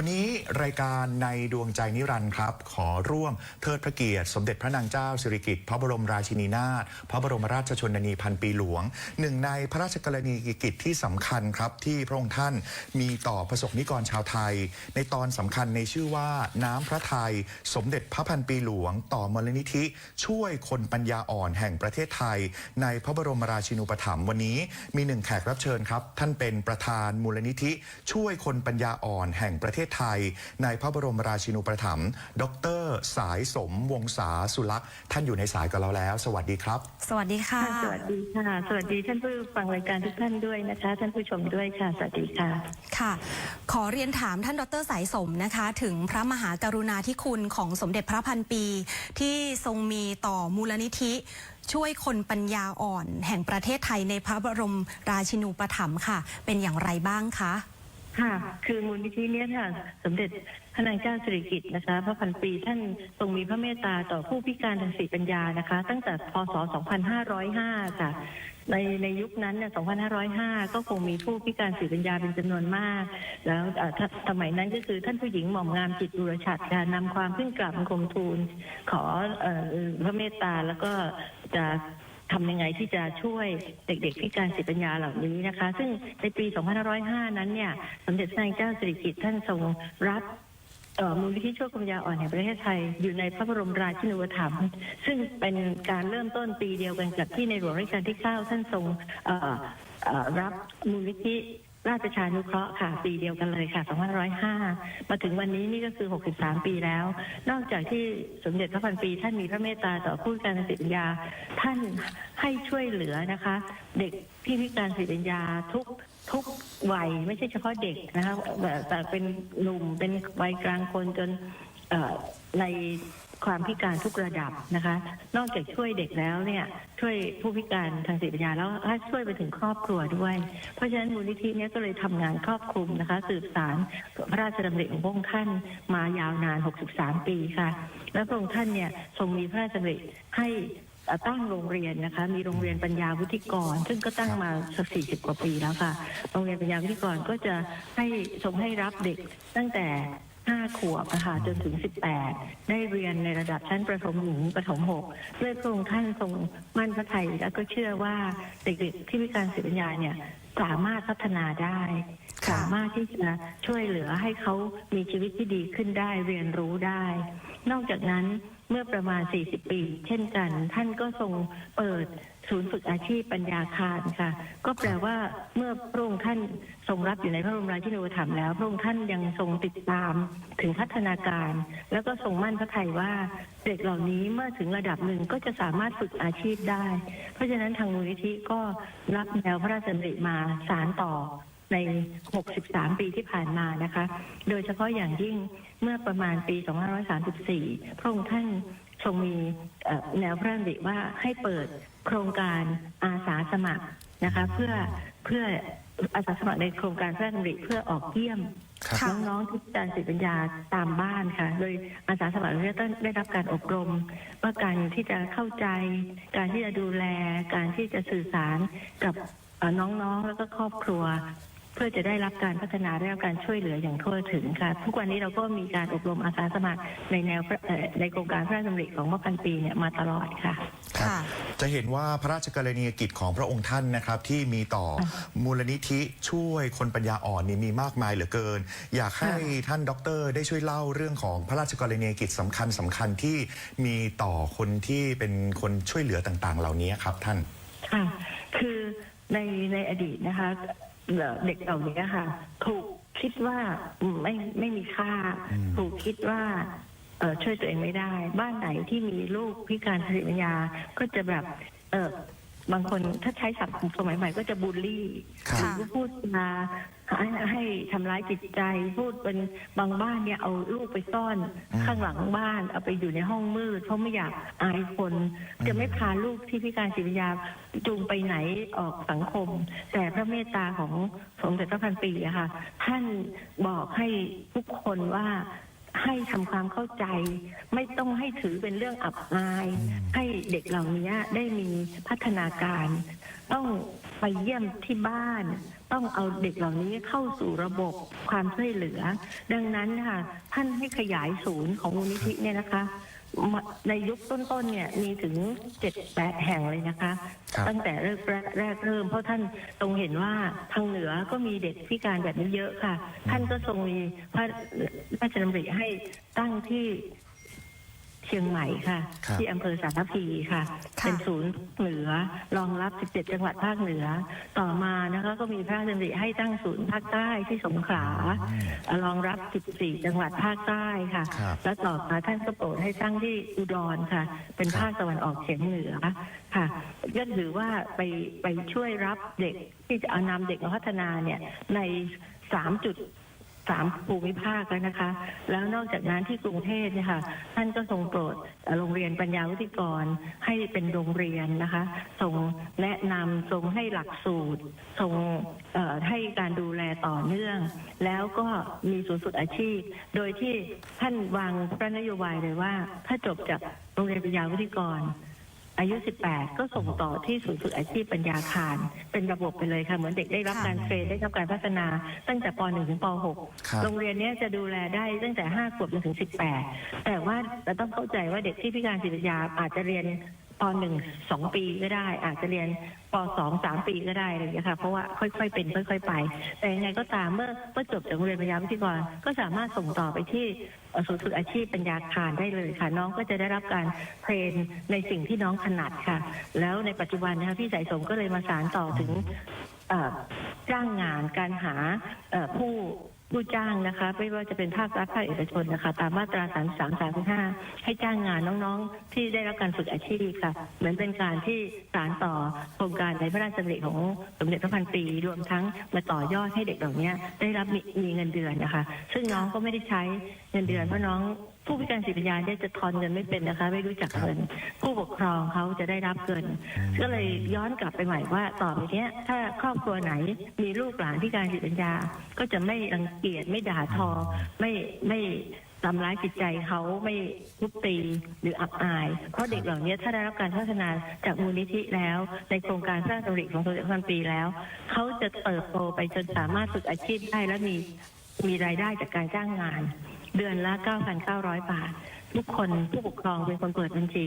วันนี้รายการในดวงใจนิรันดร์ครับ ขอร่วมเทิดพระเกียรติสมเด็จพระนางเจ้าสิริกิติ์พระบรมราชินีนาถพระบรมราชชนนีพันปีหลวง หนึ่งในพระราชกรณียกิจที่สำคัญครับ ที่พระองค์ท่านมีต่อประสบนิกรชาวไทย ในตอนสำคัญในชื่อว่าน้ำพระไทย สมเด็จพระพันปีหลวง ต่อมลนิธิ ช่วยคนปัญญาอ่อนแห่งประเทศไทย ในพระบรมราชินูปถัมภ์วันนี้มีหนึ่งแขกรับเชิญครับ ท่านเป็นประธานมูลนิธิ ช่วยคนปัญญาอ่อนแห่งประเทศไทย ในพระบรมราชินูปถัมภ์ดร สายสมวงศาสุลักษณ์ท่านอยู่ในสายกับเราแล้ว สวัสดีครับ สวัสดีค่ะค่ะ สวัสดีค่ะ สวัสดีท่านผู้ฟังรายการทุกท่านด้วยนะคะ ท่านผู้ชมด้วยค่ะ สวัสดีค่ะค่ะ ขอเรียนถามท่านดรสายสมนะคะ ถึงพระมหากรุณาธิคุณของสมเด็จพระพันปี ที่ทรงมีต่อมูลนิธิช่วยคนปัญญาอ่อนแห่งประเทศไทยในพระบรมราชินูปถัมภ์ค่ะ เป็นอย่างไรบ้างคะ ค่ะ คือมูลนิธิเนี้ยค่ะ สมเด็จพระนางเจ้าสิริกิติ์นะคะ พระพันปีท่านทรงมีพระเมตตาต่อผู้พิการทางสติปัญญานะคะ ตั้งแต่พศ 2505 ค่ะ ในในยุคนั้นเนี่ย2505 ก็คงมีผู้พิการสติปัญญาเป็นจำนวนมาก แล้วเอ่อถ้าสมัยนั้นก็คือท่านผู้หญิงหม่อมงามจิตบุรชัดค่ะนำความขึ้นกราบบังคมทูลขอเอ่อพระเมตตาแล้วก็จะ ทำยังไงที่จะช่วยเด็กๆพิการสิปัญญาเหล่านี้นะคะ ซึ่งในปี 2505 นั้นเนี่ยสมเด็จพระนางเจ้าสิริกิติ์ท่านทรงรับมูลนิธิช่วยคุณยาอ่อนแห่งประเทศไทยอยู่ในพระบรมราชินูปถัมภ์ซึ่งเป็นการเริ่มต้นปีเดียวกันกับที่ในหลวงรัชกาลที่ 9 ท่านทรงรับมูลนิธิ ราชประชานุเคราะห์ค่ะ ปีเดียวกันเลยค่ะ 2505 มาถึงวันนี้นี่ก็คือ 63 ปีแล้ว นอกจากที่สมเด็จพระพันปีท่านมีพระเมตตาต่อผู้พิการสติปัญญา ท่านให้ช่วยเหลือนะคะ เด็กที่พิการสติปัญญาทุกทุกวัยไม่ใช่เฉพาะเด็กนะคะแต่แต่เป็นหนุ่มเป็นวัยกลางคนจนใน ความพิการทุกระดับนะคะ นอกจากช่วยเด็กแล้วเนี่ย ช่วยผู้พิการทางสติปัญญาแล้วช่วยไปถึงครอบครัวด้วย เพราะฉะนั้นมูลนิธินี้ก็เลยทำงานครอบคลุมนะคะ สืบสารพระราชดำริของพระองค์ท่านมายาวนาน 63 ปีค่ะ และพระองค์ท่านเนี่ยทรงมีพระราชดำริให้ตั้งโรงเรียนนะคะ มีโรงเรียนปัญญาวุฒิกร ซึ่งก็ตั้งมาสักสี่สิบกว่าปีแล้วค่ะ โรงเรียนปัญญาวุฒิกรก็จะให้ทรงให้รับเด็กตั้งแต่ ห้าขวบนะคะจนถึงสิบแปดได้เรียนในระดับชั้นประถมหนึ่งประถมหกด้วยพระองค์ท่านทรงมั่นพระทัยแล้วก็เชื่อว่าเด็กๆที่พิการสติปัญญาเนี่ยสามารถพัฒนาได้ค่ะสามารถที่จะช่วยเหลือให้เขามีชีวิตที่ดีขึ้นได้เรียนรู้ได้ นอกจากนั้นเมื่อประมาณ 40 ปี เช่นกัน ท่านก็ทรงเปิด ศูนย์ฝึกอาชีพปัญญาคารค่ะ ก็แปลว่าเมื่อพระองค์ท่านทรงรับอยู่ในพระบรมราชินูปถัมภ์แล้ว พระองค์ท่านยังทรงติดตามถึงพัฒนาการ แล้วก็ทรงมั่นพระทัยว่าเด็กเหล่านี้เมื่อถึงระดับหนึ่งก็จะสามารถฝึกอาชีพได้ เพราะฉะนั้นทางมูลนิธิก็รับแนวพระราชดำริมาสารต่อใน 63 ปีที่ผ่านมานะคะ โดยเฉพาะอย่างยิ่งเมื่อประมาณปี 2534 พระองค์ท่านทรงมี แนวพระราชดำริว่าให้เปิดโครงการอาสาสมัครนะคะเพื่อเพื่ออาสาสมัครในโครงการพระราชดำริเพื่อออกเยี่ยมครับค่ะน้องๆที่พิการสติปัญญาตามบ้านค่ะ โดยอาสาสมัครเนี่ยต้องได้รับการอบรม ว่าการที่จะเข้าใจ การที่จะดูแล การที่จะสื่อสารกับเอ่อน้องๆแล้วก็ครอบครัวเพื่อจะได้รับการพัฒนาได้รับการช่วยเหลืออย่างทั่วถึงค่ะ ทุกวันนี้เราก็มีการอบรมอาสาสมัครในแนวพระเอ่อในโครงการพระราชดำริของเมื่อพันปีเนี่ยมาตลอดค่ะครับค่ะจะเห็นว่าพระราชกรณียกิจของพระองค์ท่านนะครับที่มีต่อมูลนิธิช่วยคนปัญญาอ่อนนี่มีมากมายเหลือเกิน อยากให้ท่านดรได้ช่วยเล่าเรื่องของพระราชกรณียกิจสำคัญสำคัญที่มีต่อคนที่เป็นคนช่วยเหลือต่างๆ เหล่านี้ครับท่านค่ะคือในในอดีตนะคะ เอ่อเด็กเหล่านี้ค่ะ ถูกคิดว่าไม่ไม่มีค่าอืมถูกคิดว่าเอ่อช่วยตัวเองไม่ได้ บ้านไหนที่มีลูกพิการทางสติปัญญาก็จะแบบ เออบางคนถ้าใช้ศัพท์สมัยใหม่ก็จะบูลลี่ครับหรือพูดมา ให้ให้ทำร้ายจิตใจพูดเป็นบางบ้านเนี่ยเอาลูกไปซ่อนอืมข้างหลังบ้านเอาไปอยู่ในห้องมืดเพราะไม่อยากอายคน จะไม่พาลูกที่พิการจิตวิญญาจูงไปไหนออกสังคม แต่พระเมตตาของสมเด็จพระพันปีอะค่ะ ท่านบอกให้ทุกคนว่าให้ทำความเข้าใจ ไม่ต้องให้ถือเป็นเรื่องอับอาย ให้เด็กเหล่านี้ได้มีพัฒนาการ ต้องไปเยี่ยมที่บ้าน ต้องเอาเด็กเหล่านี้เข้าสู่ระบบความช่วยเหลือ ดังนั้นค่ะท่านให้ขยายศูนย์ของมูลนิธิเนี่ยนะคะมาในยุคต้นๆเนี่ยมีถึงเจ็ดแปดแห่งเลยนะคะ ครับ ตั้งแต่แรกแรกแรกเริ่ม เพราะท่านทรงเห็นว่าทางเหนือก็มีเด็กพิการแบบนี้เยอะค่ะ ท่านก็ทรงมีพระราชดำริให้ตั้งที่ เชียงใหม่ค่ะ ครับที่อำเภอสารพีค่ะ ค่ะ เป็นศูนย์เหนือรองรับ 17 จังหวัดภาคเหนือ ต่อมานะคะก็มีพระราชดำริให้ตั้งศูนย์ภาคใต้ที่สงขลารองรับ 14 จังหวัดภาคใต้ค่ะ ครับแล้วต่อมาท่านก็โปรดให้ตั้งที่อุดรค่ะ เป็นครับภาคตะวันออกเฉียงเหนือค่ะก็ถือว่าไปไปช่วยรับเด็กที่จะเอานำเด็กมาพัฒนาเนี่ยในสามจุด สามภูมิภาคแล้วนะคะ แล้วนอกจากนั้นที่กรุงเทพเนี่ยค่ะ ท่านก็ทรงโปรดโรงเรียนปัญญาวิทยกรให้เป็นโรงเรียนนะคะทรงแนะนำทรงให้หลักสูตรทรงให้การดูแลต่อเนื่อง แล้วก็มีศูนย์ฝึกอาชีพ โดยที่ท่านวางพระนโยบายเลยว่า ถ้าจบจากโรงเรียนปัญญาวิทยกร อายุ 18 ก็ส่งต่อที่ศูนย์ฝึกอาชีพปัญญาคาร เป็นระบบไปเลยค่ะ เหมือนเด็กได้รับค่ะการเทรนได้รับการพัฒนาตั้งแต่ป .1 ถึงปครับ .6 โรงเรียนเนี้ยจะดูแลได้ตั้งแต่ 5 ขวบจนถึง 18 แต่ว่าเราต้องเข้าใจว่าเด็กที่พิการจิตวิทยาอาจจะเรียน ป .1 2ปีก็ได้ อาจจะเรียนป .2 3ปีก็ได้อะไรอย่างเงี้ยค่ะเพราะว่าค่อยๆเป็นค่อย ๆ ไป แต่ยังไงก็ตามเมื่อเมื่อจบจากโรงเรียนปัญญาวิทยากรก็สามารถส่งต่อไปที่ศูนย์ฝึกอาชีพปัญญาคารได้เลยค่ะ น้องก็จะได้รับการเทรนในสิ่งที่น้องถนัดค่ะ แล้วในปัจจุบันนะคะพี่สายสมก็เลยมาสารต่อถึงจ้างงานการหาผู้ ผู้จ้างนะคะ ไม่ว่าจะเป็นภาครัฐภาคเอกชนนะคะ ตามมาตรา 33 35 ให้จ้างงานน้องๆ ที่ได้รับการฝึกอาชีพค่ะ เหมือนเป็นการที่สารต่อโครงการในพระราชดำริของสมเด็จพระพันปี รวมทั้งมาต่อยอดให้เด็กเหล่านี้ได้รับมมีเงินเดือนนะคะ ซึ่งน้องก็ไม่ได้ใช้เงินเดือนเพราะน้อง ผู้พิการสิทธิปัญญาเนี่ยจะทอนเงินไม่เป็นนะคะ ไม่รู้จักเงิน ผู้ปกครองเขาจะได้รับเงิน ก็เลยย้อนกลับไปใหม่ว่าต่อไปเนี้ย ถ้าครอบครัวไหนมีลูกหลานพิการจิตวิญญา ก็จะไม่รังเกียจไม่ด่าทอไม่ไม่ทำร้ายจิตใจเขาไม่ทุบตีหรืออับอาย เพราะเด็กเหล่านี้ถ้าได้รับการพัฒนาจากมูลนิธิแล้ว ในโครงการพระราชดำริของสมเด็จพระพันปีแล้ว เขาจะเติบโตไปจนสามารถฝึกอาชีพได้และมีมีรายได้จากการจ้างงาน เดือนละ 9,900 บาท ทุกคนผู้ปกครองเป็นคนเปิดบัญชี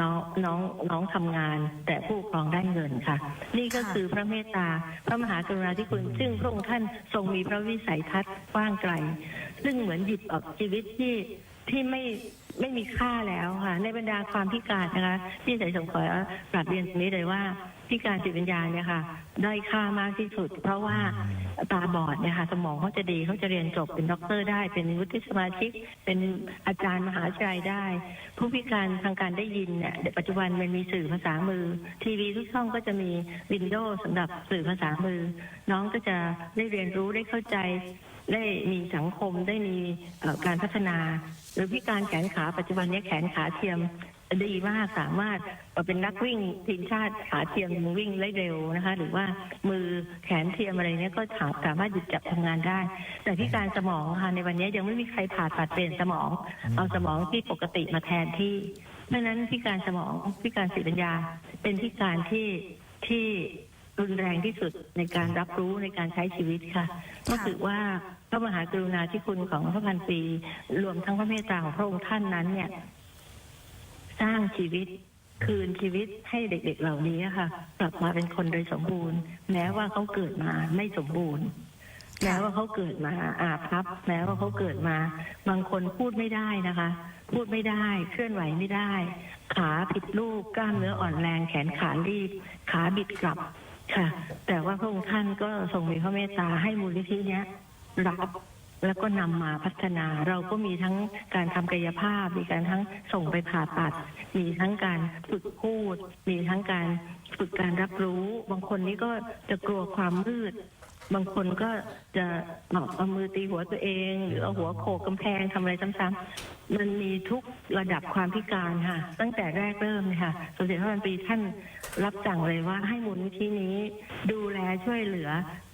น้องน้องน้องทำงาน แต่ผู้ปกครองได้เงินค่ะ นี่ก็ค่ะคือพระเมตตา พระมหากรุณาธิคุณ ซึ่งพระองค์ท่านทรงมีพระวิสัยทัศน์กว้างไกล ซึ่งเหมือนหยิบออกชีวิตที่ที่ไม่ไม่มีค่าแล้วค่ะ ในบรรดาความพิการนะคะ ที่ใส่สงขอกราบเรียนตรงนี้เลยว่า พิการจิตวิญญาณเนี่ยค่ะได้อยค่ามากที่สุด เพราะว่าตาบอดเนี่ยค่ะสมองเขาจะดีเขาจะเรียนจบเป็นด็อกเตอร์ได้ เป็นวุฒิสมาชิก เป็นอาจารย์มหาวิทยาลัยได้ ผู้พิการทางการได้ยินเนี่ยปัจจุบันมันมีสื่อภาษามือ ทีวีทุกช่องก็จะมีวินโดว์สำหรับสื่อภาษามือ น้องก็จะได้เรียนรู้ได้เข้าใจได้มีสังคมได้มีการพัฒนา หรือพิการแขนขาปัจจุบันเนี้แขนขาเทียม ดีมากสามารถเป็นนักวิ่งทีมชาติขาเทียมวิ่งได้เร็วนะคะ หรือว่ามือแขนเทียมอะไรเนี้ยก็สามารถหยุดจับทำงานได้ แต่พิการสมองค่ะในวันนี้ยังไม่มีใครผ่าตัดเปลี่ยนสมอง เอาสมองที่ปกติมาแทนที่เพราะนั้นพิการสมองพิการสติปัญญา เป็นพิการที่ที่รุนแรงที่สุดในการรับรู้ในการใช้ชีวิตค่ะ ก็ถือว่าพระมหากรุณาธิคุณของพระพันปี รวมทั้งพระเมตตาของพระองค์ท่านนั้นเนี่ย สร้างชีวิตคืนชีวิตให้เด็ก ๆ เหล่านี้ค่ะ กลับมาเป็นคนโดยสมบูรณ์ แม้ว่าเขาเกิดมาไม่สมบูรณ์แม้ว่าเขาเกิดมาอาภัพแม้ว่าเขาเกิดมา บางคนพูดไม่ได้นะคะ พูดไม่ได้เคลื่อนไหวไม่ได้ ขาผิดรูปกล้ามเนื้ออ่อนแรงแขนขาลีบ ขาบิดกลับค่ะ แต่ว่าพระองค์ท่านก็ทรงมีพระเมตตาให้มูลนิธิเนี้ยรับ แล้วก็นำมาพัฒนาเราก็มีทั้งการทำกายภาพ มีการทั้งส่งไปผ่าตัด มีทั้งการฝึกพูด มีทั้งการฝึกการรับรู้ บางคนนี้ก็จะกลัวความมืด บางคนก็จะเอามือตีหัวตัวเอง หรือเอาหัวโขกกำแพงทำอะไรซ้ำๆมันมีทุกระดับความพิการค่ะ ตั้งแต่แรกเริ่มเลยค่ะสมเด็จพระนปีท่านรับสั่งเลยว่าให้มูลนิธินี้ ดูแลช่วยเหลือ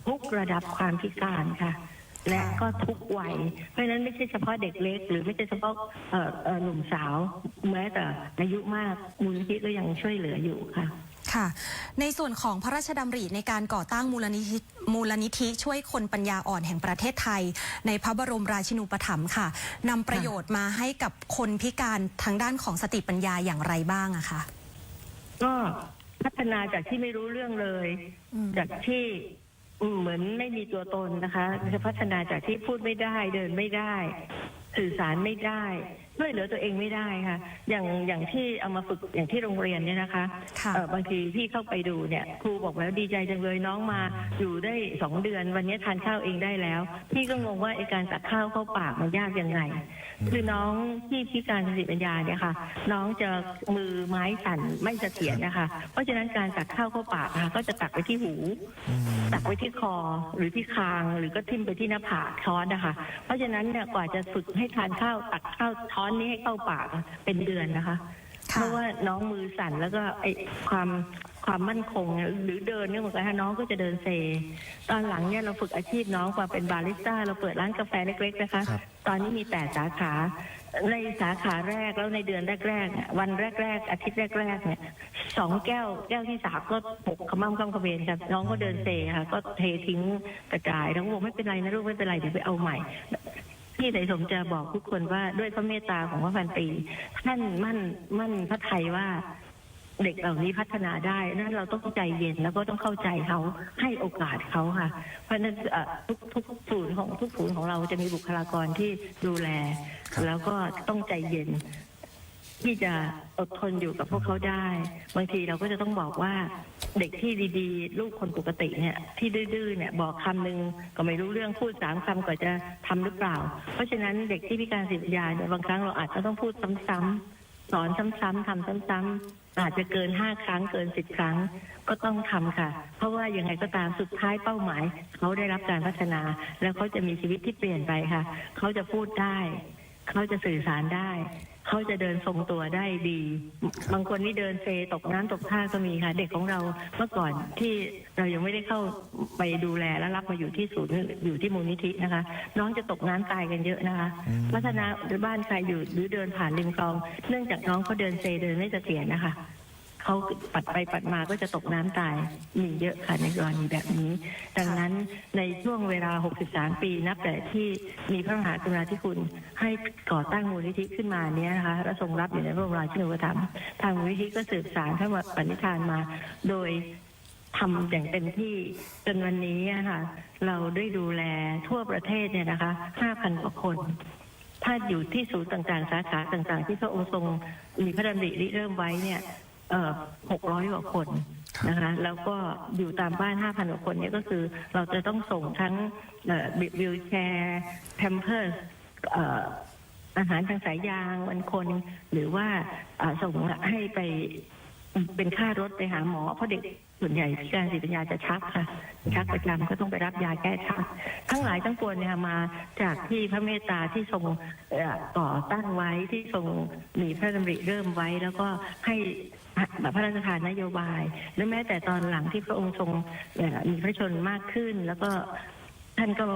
ทุกระดับความพิการค่ะ และก็ทุกวัย เพราะฉะนั้นไม่ใช่เฉพาะเด็กเล็ก หรือไม่ใช่เฉพาะเอ่อเอ่อหนุ่มสาว แม้แต่อายุมากมูลนิธิก็ยังช่วยเหลืออยู่ค่ะค่ะ ในส่วนของพระราชดำริในการก่อตั้งมูลนิธิมูลนิธิช่วยคนปัญญาอ่อนแห่งประเทศไทย ในพระบรมราชินูปถัมภ์ค่ะนำประโยชน์มาให้กับคนพิการทางด้านของสติปัญญาอย่างไรบ้างอะคะก็พัฒนาจากที่ไม่รู้เรื่องเลยอืมจากที่อืม เหมือนไม่มีตัวตนนะคะจะพัฒนาจากที่พูดไม่ได้เดินไม่ได้ สื่อสารไม่ได้ ช่วยเหลือตัวเองไม่ได้ค่ะ อย่างอย่างที่เอามาฝึกอย่างที่โรงเรียนเนี่ยนะคะค่ะ เอ่อบางทีพี่เข้าไปดูเนี่ยครูบอกแล้วดีใจจังเลยน้องมา อยู่ได้สองเดือนวันนี้ทานข้าวเองได้แล้ว พี่ก็งงว่าไอการตักข้าวเข้าปากมันยากยังไง คือน้องที่พิการทางสติปัญญาเนี่ยค่ะ น้องจะมือไม้สั่นไม่เสถียรนะคะเพราะฉะนั้นการตักข้าวเข้าปากนะคะก็จะตักไปที่หู อืม ตักไว้ที่คอหรือที่คางหรือก็ทิ่มไปที่หน้าผากช้อนนะคะ เพราะฉะนั้นเนี่ยกว่าจะฝึกให้ทานข้าวตักข้าวช้อนนี้ให้เข้าปากอะเป็นเดือนนะคะ เพค่ะราะว่าน้องมือสั่นแล้วก็ไอความความมั่นคงเนี่ยหรือเดินเนี่ยเหมือนกันฮะน้องก็จะเดินเซ ตอนหลังเนี่ยเราฝึกอาชีพน้องมาเป็นบาริสต้า เราเปิดร้านกาแฟเล็กๆนะคะครับตอนนี้มีแปดสาขาในสาขาแรกแล้วในเดือนแรกๆเนี่ยวันแรก ๆ อาทิตย์แรก ๆ เนี่ยสองแก้วแก้วที่สามก็หกขมั่มข้ามกระเบนค่ะน้องก็เดินเซค่ะก็เททิ้งกระจายแล้วก็บอกไม่เป็นไรนะลูกไม่เป็นไรเดี๋ยวไปเอาใหม่ พี่สายสมจะบอกทุกคนว่าด้วยพระเมตตาของพระพันปีท่านมั่นมั่นพระไทยว่าเด็กเหล่านี้พัฒนาได้ นั้นเราต้องใจเย็นแล้วก็ต้องเข้าใจเขาให้โอกาสเขาค่ะ เพราะฉะนั้นเอ่อทุกทุกศูนย์ของทุกศูนย์ของเราจะมีบุคลากรที่ดูแลครับแล้วก็ต้องใจเย็น ที่จะอดทนอยู่กับพวกเขาได้ บางทีเราก็จะต้องบอกว่าเด็กที่ดีๆ ลูกคนปกติเนี่ยที่ดื้อๆเนี่ยบอกคำหนึ่งก็ไม่รู้เรื่องพูดสามคำก็จะทำหรือเปล่า เพราะฉะนั้นเด็กที่พิการสิทธิปัญาเนี่ยบางครั้งเราอาจจะต้องพูดซ้ำๆสอนซ้ำๆทำซ้ำๆอาจจะเกินห้าครั้งเกินสิบครั้งก็ต้องทำค่ะ เพราะว่ายังไงก็ตามสุดท้ายเป้าหมาย เขาได้รับการพัฒนา แล้วเขาจะมีชีวิตที่เปลี่ยนไปค่ะ เขาจะพูดได้ เขาจะสื่อสารได้ เขาจะเดินทรงตัวได้ดี บางคนนี่เดินเซตกน้ำตกท่าก็มีค่ะ เด็กของเราเมื่อก่อนที่เรายังไม่ได้เข้าไปดูแลและรับมาอยู่ที่ศูนย์อยู่ที่มูลนิธินะคะ น้องจะตกน้ำตายกันเยอะนะคะอืมพัฒนาบ้านใครอยู่หรือเดินผ่านริมคลอง เนื่องจากน้องเขาเดินเซเดินไม่เสถียรนะคะ เขาปัดไปปัดมาก็จะตกน้ำตายมีเยอะค่ะในกรณีแบบนี้ ดังนั้นในช่วงเวลา 63 ปีนับแต่ที่มีพระมหากรุณาธิคุณให้ก่อตั้งมูลนิธิขึ้นมาเนี้ยนะคะและทรงรับอยู่ในพระบรมราชินูปถัมภ์ทางมูลนิธิก็สืบสารทั้งหมดปณิธานมา โดยทำอย่างเต็มที่จนวันนี้อะค่ะ เราได้ดูแลทั่วประเทศเนี่ยนะคะ 5,000 กว่าคน ถ้าอยู่ที่ศูนย์ต่างๆ สาขาต่างๆ ที่พระองค์ทรงมีพระดำริริเริ่มไว้เนี่ย เอ่อ600กว่าคนนะคะ แล้วก็อยู่ตามบ้าน5,000กว่าคนเนี่ยก็คือเราจะต้องส่งทั้งเอ่อวิวแชร์แพมเพิร์สอาหารทางสายยางวันคน หรือว่าอ่าส่งให้ไปเป็นค่ารถไปหาหมอเพราะเด็ก ส่วนใหญ่พิการสิทธิปัญญาจะชักค่ะ ชักประจำก็ต้องไปรับยาแก้ชัก ทั้งหลายทั้งปวงเนี่ยมาจากที่พระเมตตาที่ทรงเอ่อก่อตั้งไว้ที่ทรงมีพระดำริเริ่มไว้แล้วก็ให้พระราชทานนโยบายหรือแม้แต่ตอนหลังที่พระองค์ทรงมีพระชนมากขึ้นแล้วก็ท่านก็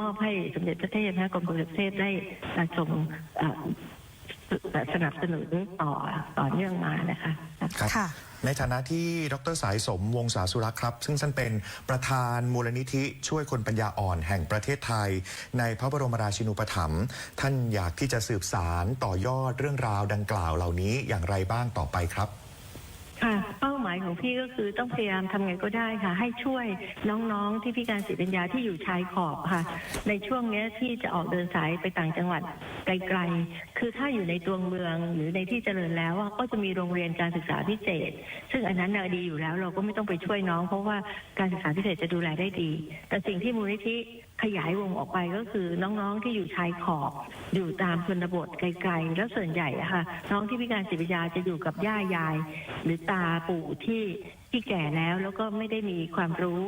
มอบให้สมเด็จพระเทพนะกรมสมเด็จพระเทพได้ทรงสนับสนุนต่อต่อเนื่องมานะคะครับค่ะ ในฐานะที่ดรสายสมวงศาสุรักษ์ครับ ซึ่งท่านเป็นประธานมูลนิธิช่วยคนปัญญาอ่อนแห่งประเทศไทย ในพระบรมราชินูปถัมภ์ท่านอยากที่จะสืบสารต่อยอดเรื่องราวดังกล่าวเหล่านี้อย่างไรบ้างต่อไปครับ ค่ะ เป้าหมายของพี่ก็คือต้องพยายามทำไงก็ได้ค่ะ ให้ช่วยน้องๆที่พิการสติปัญญาที่อยู่ชายขอบค่ะ ในช่วงเนี้ยที่จะออกเดินสายไปต่างจังหวัดไกลๆ คือถ้าอยู่ในตัวเมืองหรือในที่เจริญแล้วอะก็จะมีโรงเรียนการศึกษาพิเศษ ซึ่งอันนั้นน่ะดีอยู่แล้วเราก็ไม่ต้องไปช่วยน้อง เพราะว่าการศึกษาพิเศษจะดูแลได้ดี แต่สิ่งที่มูลนิธิ ขยายวงออกไปก็คือน้องๆที่อยู่ชายขอบอยู่ตามชนบทไกลๆ แล้วส่วนใหญ่อะค่ะ น้องที่พิการสิทธิปัญญาจะอยู่กับย่ายาย หรือตาปู่ที่ที่แก่แล้วแล้วก็ไม่ได้มีความรู้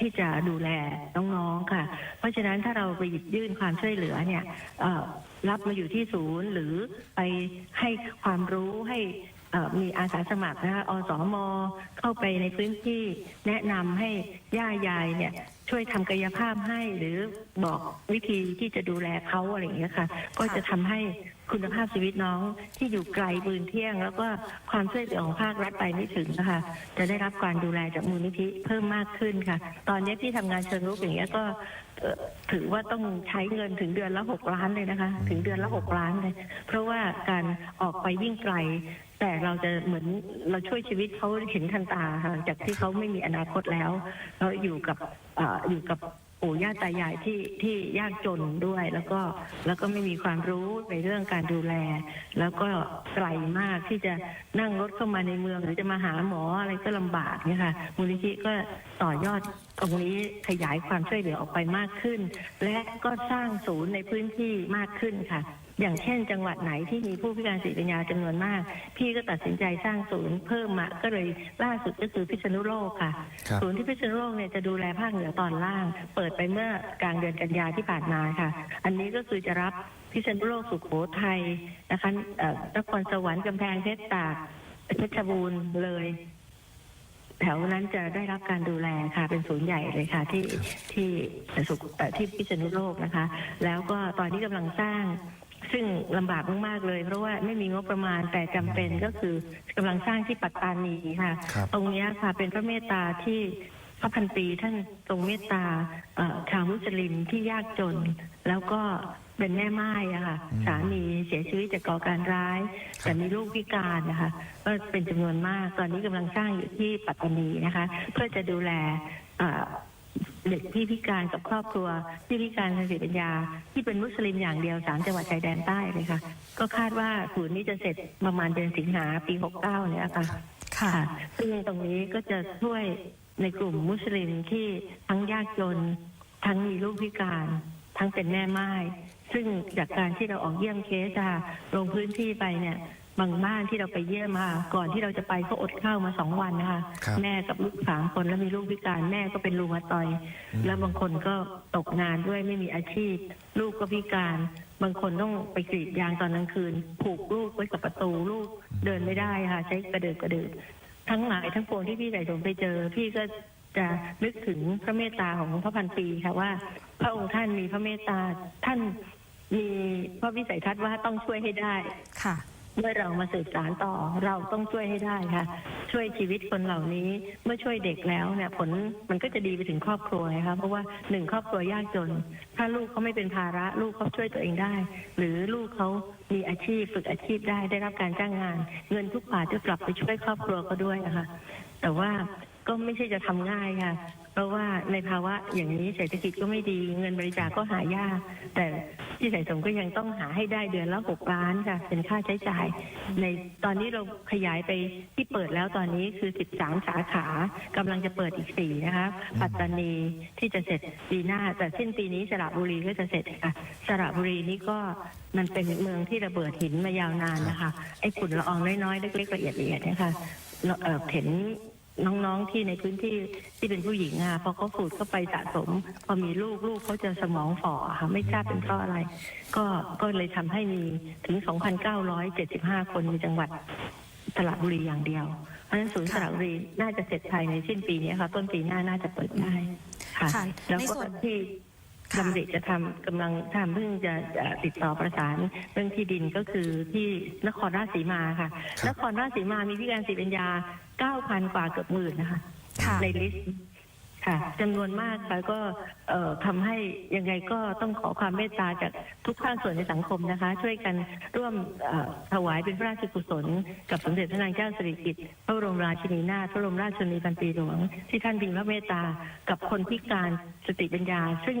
ที่จะดูแลน้องๆค่ะ เพราะฉะนั้นถ้าเราไปหยิบยื่นความช่วยเหลือเนี่ยรับมาอยู่ที่ศูนย์หรือไปให้ความรู้ให้ มีอาสาสมัครนะคะอสมเข้าไปในพื้นที่แนะนำให้ย่ายายเนี่ยช่วยทำกายภาพให้หรือบอกวิธีที่จะดูแลเขาอะไรอย่างเงี้ยค่ะ ก็จะทำให้คุณภาพชีวิตน้องที่อยู่ไกลปืนเที่ยง แล้วก็ความช่วยเหลือของภาครัฐไปไม่ถึงนะคะ จะได้รับการดูแลจากมูลนิธิเพิ่มมากขึ้นค่ะ ตอนนี้ที่ทำงานเชิงรุกอย่างเงี้ยก็เอ่อถือว่าต้องใช้เงินถึงเดือนละหกล้านเลยนะคะ ถึงเดือนละหกล้านเลย เพราะว่าการออกไปวิ่งไกล แต่เราจะเหมือนเราช่วยชีวิตเขาเห็นทันตาค่ะจากที่เขาไม่มีอนาคตแล้วเราอยู่กับออยู่กับปู่ย่าตายายที่ที่ยากจนด้วย แล้วก็แล้วก็ไม่มีความรู้ในเรื่องการดูแล แล้วก็ไกลมากที่จะนั่งรถเข้ามาในเมือง หรือจะมาหาหมออะไรก็ลำบากเนี่ยค่ะมูลนิธิก็ต่อยอดตรงนี้ขยายความช่วยเหลือออกไปมากขึ้น และก็สร้างศูนย์ในพื้นที่มากขึ้นค่ะ อย่างเช่น จังหวัดไหนที่มีผู้พิการสติปัญญาจำนวนมาก พี่ก็ตัดสินใจสร้างศูนย์เพิ่มมาก็เลยล่าสุดก็คือพิษณุโลกค่ะครับศูนย์ที่พิษณุโลกเนี่ยจะดูแลภาคเหนือตอนล่าง เปิดไปเมื่อกลางเดือนกันยาที่ผ่านมาค่ะ อันนี้ก็คือจะรับพิษณุโลกสุขโขทัยนะคะเอ่อนครสวรรค์กำแพงเพชรตากเพชรบูรณ์เลยแถวนั้นจะได้รับการดูแลค่ะ เป็นศูนย์ใหญ่เลยค่ะ ที่ที่สุขเอ่อที่พิษณุโลกนะคะ แล้วก็ตอนนี้กำลังสร้าง ซึ่งลำบากมากๆเลย เพราะว่าไม่มีงบประมาณแต่จำเป็นก็คือกำลังสร้างที่ปัตตานีค่ะครับตรงเนี้ยค่ะเป็นพระเมตตาที่พระพันปีท่านทรงเมตตาเอ่อชาวมุสลิมที่ยากจน แล้วก็เป็นแม่ไม้อะค่ะอืมสามีเสียชีวิตจากก่อการร้ายครับแต่มีลูกพิการนะคะก็เป็นจำนวนมากตอนนี้กำลังสร้างอยู่ที่ปัตตานีนะคะ เพื่อจะดูแล เอ่อเด็กที่พิการกับครอบครัว ที่พิการทางสติปัญญา ที่เป็นมุสลิมอย่างเดียวสามจังหวัดชายแดนใต้เลยค่ะ ก็คาดว่าศูนย์นี้จะเสร็จประมาณเดือนสิงหาปี 69เนี่ยค่ะค่ะค่ะซึ่งตรงนี้ก็จะช่วยในกลุ่มมุสลิมที่ทั้งยากจน ทั้งมีลูกพิการ ทั้งเป็นแม่ไม้ซึ่งจากการที่เราออกเยี่ยมเคสอะลงพื้นที่ไปเนี่ย บางบ้านที่เราไปเยี่ยมมาก่อนที่เราจะไปก็อดข้าวมาสองวันนะคะครับ แม่กับลูกสามคนแล้วมีลูกพิการแม่ก็เป็นรูมาตอยด์แล้วบางคนก็ตกงานด้วยไม่มีอาชีพ ลูกก็พิการ บางคนต้องไปกรีดยางตอนกลางคืน ผูกลูกไว้กับประตูลูกเดินไม่ได้ค่ะ ใช้กระเดิกกระเดิกทั้งหลายทั้งปวงที่พี่ใส่สมไปเจอ พี่ก็จะนึกถึงพระเมตตาของพระพันปีค่ะว่า พระองค์ท่านมีพระเมตตาท่านมีพระวิสัยทัศน์ว่าต้องช่วยให้ได้ ค่ะ เมื่อเรามาสืบสารต่อเราต้องช่วยให้ได้ค่ะ ช่วยชีวิตคนเหล่านี้เมื่อช่วยเด็กแล้วเนี่ยผลมันก็จะดีไปถึงครอบครัวนะคะเพราะว่าหนึ่งครอบครัวยากจน ถ้าลูกเขาไม่เป็นภาระ ลูกเขาช่วยตัวเองได้ หรือลูกเขามีอาชีพฝึกอาชีพได้ได้รับการจ้างงาน เงินทุกบาทจะกลับไปช่วยครอบครัวเขาด้วยนะคะแต่ว่าก็ไม่ใช่จะทำง่ายค่ะ เพราะว่าในภาวะอย่างนี้เศรษฐกิจก็ไม่ดีเงินบริจาคก็หายาก แต่ที่ใส่สมก็ยังต้องหาให้ได้เดือนละหกล้านค่ะ เป็นค่าใช้จ่าย ในตอนนี้เราขยายไปที่เปิดแล้วตอนนี้คือ13สาขากำลังจะเปิดอีก4นะคะ ปัตตานีที่จะเสร็จปีหน้า แต่สิ้นปีนี้สระบุรีก็จะเสร็จค่ะสระบุรีนี่ก็มันเป็นเมืองที่ระเบิดหินมายาวนานนะคะไอ้ฝุ่นละอองน้อยๆเล็กๆละเอียดๆนี่ยค่ะเราเออเห็น น้องๆที่ในพื้นที่ที่เป็นผู้หญิงอะพอเขาฝูดเข้าไปสะสม พอมีลูกลูกเขาจะสมองฝ่อค่ะไม่ทราบเป็นเพราะอะไร ก็ก็เลยทำให้มีถึง 2,975 คนในจังหวัดสระบุรีอย่างเดียว เพราะฉะนั้นศูนย์สระบุรีน่าจะเสร็จภายในสิ้นปีนี้ค่ะ ต้นปีหน้าน่าจะเปิดได้ค่ะค่ะแล้วในก็ส่วนที่ค่ะดำริจะทำกำลังทำเพิ่งจะจะติดต่อประสานเรื่องที่ดินก็คือที่นครราชสีมาค่ะครับนครราชสีมามีพิการสิปัญญา 9,000กว่าเกือบหมื่นนะคะ ค่ะ ในลิสต์ค่ะจำนวนมากค่ะก็เอ่อทำให้ยังไงก็ต้องขอความเมตตาจากทุกภาคส่วนในสังคมนะคะ ช่วยกันร่วมเอ่อถวายเป็นพระราชกุศล กับสมเด็จพระนางเจ้าสิริกิติ์พระบรมราชินีนาถพระบรมราชชนนีพันปีหลวง ที่ท่านพิงพระเมตตากับคนพิการสติปัญญา ซึ่ง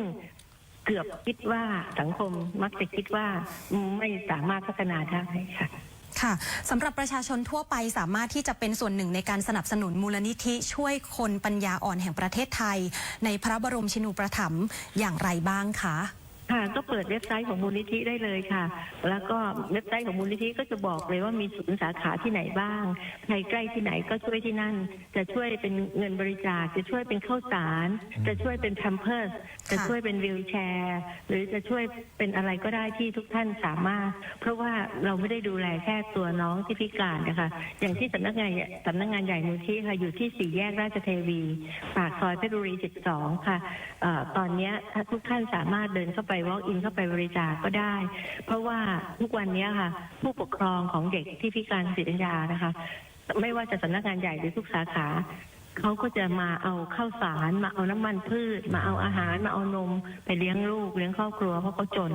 เกือบคิดว่าสังคมมักจะคิดว่าไม่สามารถพัฒนาได้ค่ะ ค่ะสำหรับประชาชนทั่วไปสามารถที่จะเป็นส่วนหนึ่งในการสนับสนุนมูลนิธิช่วยคนปัญญาอ่อนแห่งประเทศไทย ในพระบรมชินูปถัมภ์อย่างไรบ้างคะ ค่ะก็เปิดเว็บไซต์ของมูลนิธิได้เลยค่ะ แล้วก็เว็บไซต์ของมูลนิธิก็จะบอกเลยว่ามีศูนย์สาขาที่ไหนบ้างใครใกล้ที่ไหนก็ช่วยที่นั่น จะช่วยเป็นเงินบริจาคจะช่วยเป็นข้าวสาร จะช่วยเป็นแพมเพิร์สจะช่วยเป็นวีลแชร์ หรือจะช่วยเป็นอะไรก็ได้ที่ทุกท่านสามารถ เพราะว่าเราไม่ได้ดูแลแค่ตัวน้องที่พิการนะคะ อย่างที่สำนักงานสำนักงานใหญ่มูลที่ค่ะอยู่ที่สี่แยกราชเทวีปากซอยเพชรบุรี 12 ค่ะอ่อตอนนี้ถ้าทุกท่านสามารถเดินเข้าไป walk in เข้าไปบริจาคก็ได้ เพราะว่าทุกวันนี้ค่ะ ผู้ปกครองของเด็กที่พิการทางสติปัญญานะคะ ไม่ว่าจะสำนักงานใหญ่หรือทุกสาขาเขาก็จะมาเอาข้าวสารมาเอาน้ำมันพืช มาเอาอาหารมาเอานม ไปเลี้ยงลูกเลี้ยงครอบครัวเพราะเขาจน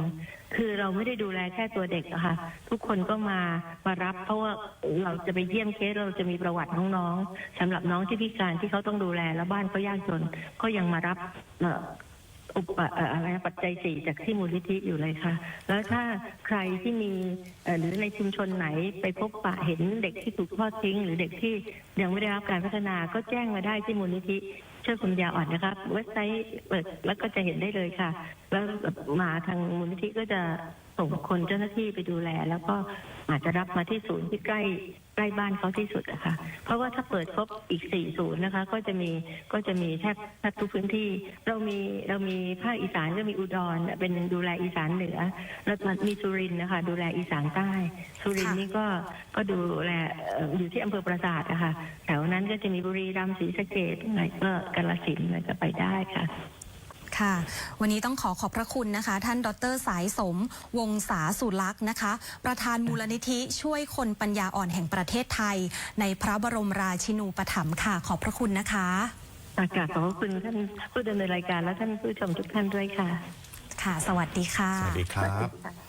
คือเราไม่ได้ดูแลแค่ตัวเด็กอะค่ะ ทุกคนก็มามารับเพราะว่าเราจะไปเยี่ยมเคสเราจะมีประวัติน้องๆสำหรับน้องที่พิการที่เขาต้องดูแลแล้วบ้านเขายากจน ก็ยังมารับเอุปอะไรปัจจัยสี่จากที่มูลนิธิอยู่เลยค่ะ แล้วถ้าใครที่มีหรือในชุมชนไหนไปพบปะเห็นเด็กที่ถูกทอดทิ้ง หรือเด็กที่ยังไม่ได้รับการพัฒนาก็แจ้งมาได้ที่มูลนิธิช่วยคนปัญญาอ่อนนะคะเว็บไซต์เปิดแล้วก็จะเห็นได้เลยค่ะ แล้วมาทางมูลนิธิก็จะ ส่งคนเจ้าหน้าที่ไปดูแล แล้วก็อาจจะรับมาที่ศูนย์ที่ใกล้ใกล้บ้านเขาที่สุดอะคะเพราะว่าถ้าเปิดครบอีกสี่ศูนย์นะคะ ก็จะมีก็จะมีแทบแทบทุกพื้นที่ เรามีเรามีภาคอีสานก็มีอุดรเป็นดูแลอีสานเหนือ แล้วมีสุรินนะคะ ดูแลอีสานใต้ สุรินนี่ก็ก็ดูแลอยู่ที่อำเภอปราสาทนะคะแถวนั้นก็จะมีบุรีรัมย์ศรีสะเกดอะไรก็กาฬสินธุ์อะไรก็ไปได้ค่ะ ค่ะ วันนี้ต้องขอขอบพระคุณนะคะ ท่านดรสายสม วงศาสุลักษณ์นะคะ ประธานมูลนิธิช่วยคนปัญญาอ่อนแห่งประเทศไทย ในพระบรมราชินูปถัมภ์ค่ะ ขอบพระคุณนะคะอากาศขอบพระคุณท่านผู้ดำเนินรายการและท่านผู้ชมทุกท่านด้วยค่ะ ค่ะ สวัสดีค่ะ สวัสดีครับสวัสดีค่ะ